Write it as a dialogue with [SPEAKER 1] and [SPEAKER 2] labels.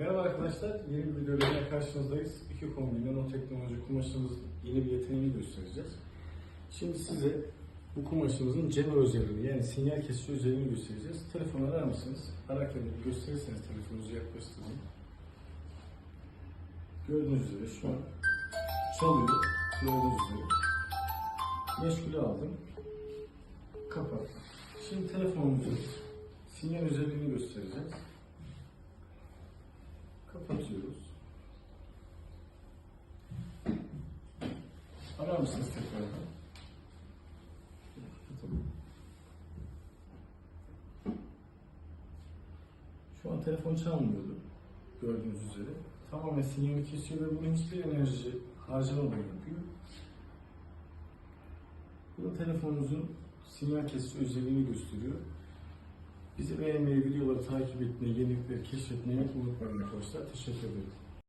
[SPEAKER 1] Merhaba arkadaşlar, yeni bir videoyla karşınızdayız. İki kombin nanoteknoloji kumaşımız yeni bir yeteneğini göstereceğiz. Şimdi size bu kumaşımızın cemel özelliğini yani sinyal kesici özelliğini göstereceğiz. Telefonu arar mısınız? Ararken gösterirseniz telefonunuzu yaklaştırın. Gördüğünüz üzere şu an çalıyor. Gördüğünüz üzere. Meşgule aldım. Kapat. Şimdi telefonumuzun sinyal özelliğini göstereceğiz. Kapatıyoruz. Arar mısınız tekrardan? Şu an telefon çalmıyordu. Gördüğünüz üzere. Tamamen sinyali kesiyor ve bunun hiçbir enerji harcamadan yapıyor. Bu da telefonunuzun sinyal kesici özelliğini gösteriyor. Bizi beğenmeyi, videoları takip etmeyi, yenilikleri keşfetmeyi unutmayın arkadaşlar. Teşekkür ederim.